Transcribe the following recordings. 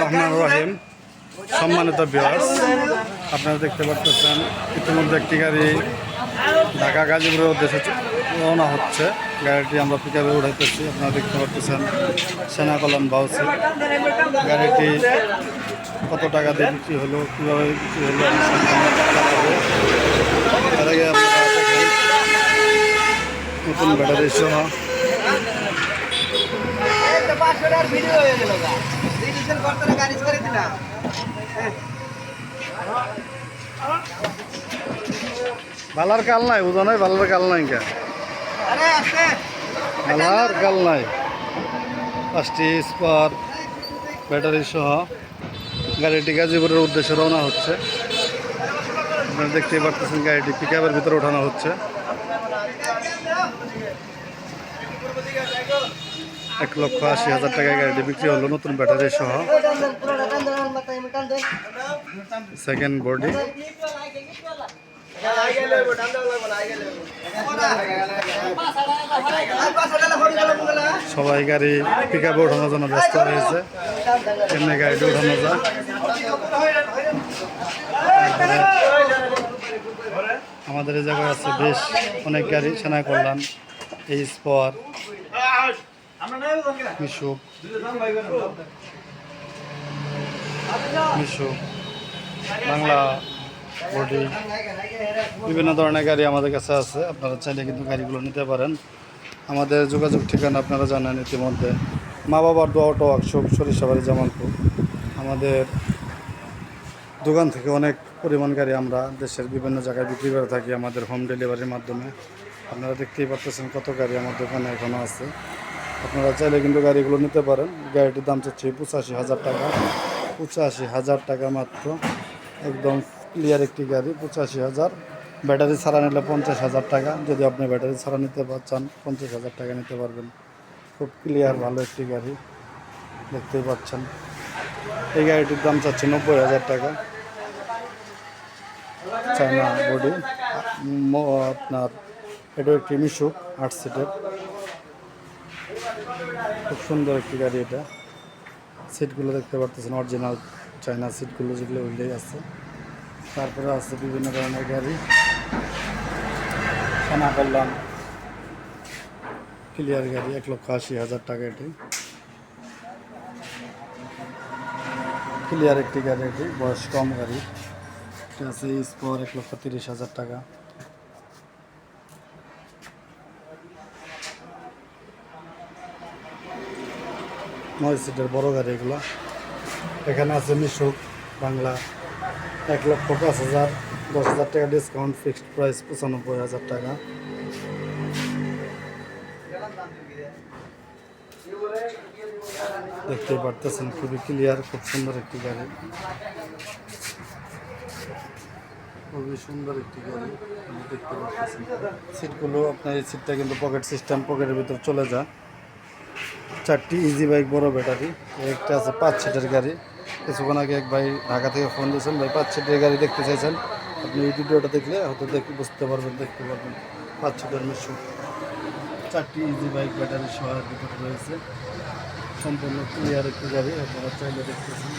রহমান রহিম সম্মানিত বিয়াস আপনারা দেখতে পাচ্ছেন, ইতিমধ্যে একটি গাড়ি ঢাকা গাজীপুরের উদ্দেশ্যে রওনা হচ্ছে। গাড়িটি আমরা পিকআপে উঠাইতেছি, আপনারা দেখতে পাচ্ছেন সেনা কল্যাণ বাউসি। গাড়িটি কত টাকা দিয়ে বিক্রি হলো, কীভাবে বিক্রি হলো নতুন ব্যাটারি সহ ভিডিও হয়ে গেল রিজিস্ট্রেশন করতে গাড়ি করে দিলাম। বালার কাল নাই বুঝো নাই? বালার কাল নাই কে? বালার কাল নাই। পাঁচটি স্পার ব্যাটারি সহ গাড়িটি গাজীপুরের উদ্দেশ্যে রওনা হচ্ছে। আপনারা দেখতেই পারতেছেন গাড়িটি পিক আপের ভিতরে ওঠানো হচ্ছে। এক লক্ষ আশি হাজার টাকায় গাড়িটি বিক্রি হলো নতুন ব্যাটারি সহ। সেকেন্ড বডি সবাই গাড়ি পিক আপে ওঠানোর জন্য ব্যস্ত হয়েছে কেমনি গাড়িটি ওঠানো যায়? আমাদের এই জায়গায় আছে বেশ অনেক গাড়ি সেনা কল্যাণ এই স্পর মিশুক মিশুক বাংলা বডি বিভিন্ন ধরনের গাড়ি আমাদের কাছে আছে। আপনারা চাইলে কিন্তু গাড়িগুলো নিতে পারেন। আমাদের যোগাযোগ ঠিকানা আপনারা জানেন ইতিমধ্যে। মা বাবার দোয়া অটো ওয়ার্কশপ সরিষাবাড়ি জামালপুর। আমাদের দোকান থেকে অনেক পরিমাণ গাড়ি আমরা দেশের বিভিন্ন জায়গায় বিক্রি করে থাকি আমাদের হোম ডেলিভারির মাধ্যমে। আপনারা দেখতেই পারতেছেন কত গাড়ি আমার দোকানে এখনও আছে। আপনারা চাইলে কিন্তু গাড়িগুলো নিতে পারেন। গাড়িটির দাম চাচ্ছি পঁচাশি হাজার টাকা। পঁচাশি হাজার টাকা মাত্র। একদম ক্লিয়ার একটি গাড়ি, পঁচাশি হাজার। ব্যাটারি ছাড়া নিলে পঞ্চাশ হাজার টাকা। যদি আপনি ব্যাটারি ছাড়া নিতে চান, পঞ্চাশ হাজার টাকা নিতে পারবেন। খুব ক্লিয়ার ভালো একটি গাড়ি। দেখতেই পাচ্ছেন। এই গাড়িটির দাম চাচ্ছি নব্বই হাজার টাকা। China body. আপনার এটা একটি মিশুক, আট সিটের খুব সুন্দর একটি গাড়ি এটা। সিটগুলো দেখতে পারতেছেন অরিজিনাল চায়না সিটগুলো যেগুলো ওইগুলোই আছে। তারপরে আছে বিভিন্ন ধরনের গাড়ি। খানা করলাম ক্লিয়ার গাড়ি, এক লক্ষ আশি হাজার টাকা এটি। ক্লিয়ার একটি গাড়ি এটি, বয়স কম গাড়ি। এটা আছে স্পোর এক লক্ষ তিরিশ হাজার টাকা। নয় সিটের বড় গাড়ি এগুলো। এখানে আছে মিশুক, বাংলা, এক লক্ষ পাঁচ হাজার, দশ হাজার টাকা ডিসকাউন্ট ফিক্সড প্রাইস পঁচানব্বই হাজার টাকা। দেখতে পারতেছেন, খুবই ক্লিয়ার খুব সুন্দর একটি গাড়ি। খুবই সুন্দর একটি গাড়ি দেখতে পাচ্ছেন সিটগুলো আপনার এই সিটটা কিন্তু পকেট সিস্টেম পকেটের ভিতর চলে যায়। চারটি ইজি বাইক বড় ব্যাটারি একটা আছে পাঁচ সিটের গাড়ি। কিছুক্ষণ আগে এক ভাই ঢাকা থেকে ফোন দিয়েছেন, ভাই, পাঁচ সিটের গাড়ি দেখতে চাইছেন। আপনি এই ভিডিওটা দেখলে হয়তো দেখে বুঝতে পারবেন, দেখতে পারবেন। পাঁচ সিটের মিশু চারটি ইজি বাইক ব্যাটারি সহায়ের ভিতরে রয়েছে। সম্পূর্ণ ক্লিয়ার একটি গাড়ি, আপনারা চাইলে দেখতেছেন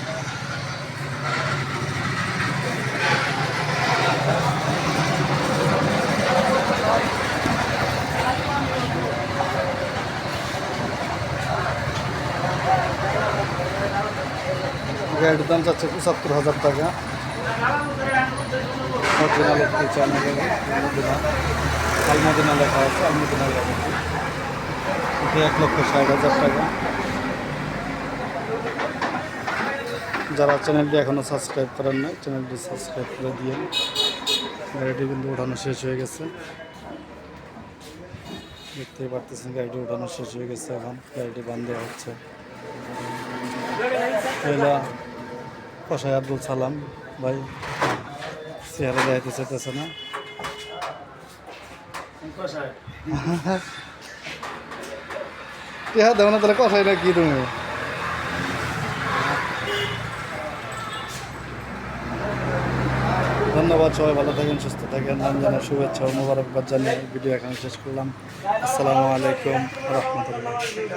গাড়ির দাম চাচ্ছে পঁচাত্তর হাজার টাকা। আলমদিনা লেখা আছে, আলমদিনা এটি এক লক্ষ ষাট হাজার টাকা। যারা চ্যানেলটি এখনও সাবস্ক্রাইব করেন নাই চ্যানেলটি সাবস্ক্রাইব করে দিয়ে গাড়িটি কিন্তু ওঠানো শেষ হয়ে গেছে। দেখতেই পারতেছেন গাড়িটি ওঠানো শেষ হয়ে গেছে এখন। গাড়িটি বান দেওয়া হচ্ছে। কষাই আব্দুল সালাম। ভাই চেহারা দেখাইতে চাইতেছে না। টিহা দেও না তাহলে কষাই না কি তুমি? ধন্যবাদ সবাই ভালো থাকেন সুস্থ থাকেন। রমজানের শুভেচ্ছা ও মোবারকবাদ জানিয়ে ভিডিও এখানে শেষ করলাম। আসসালামু আলাইকুম রহমতুল্লাহ।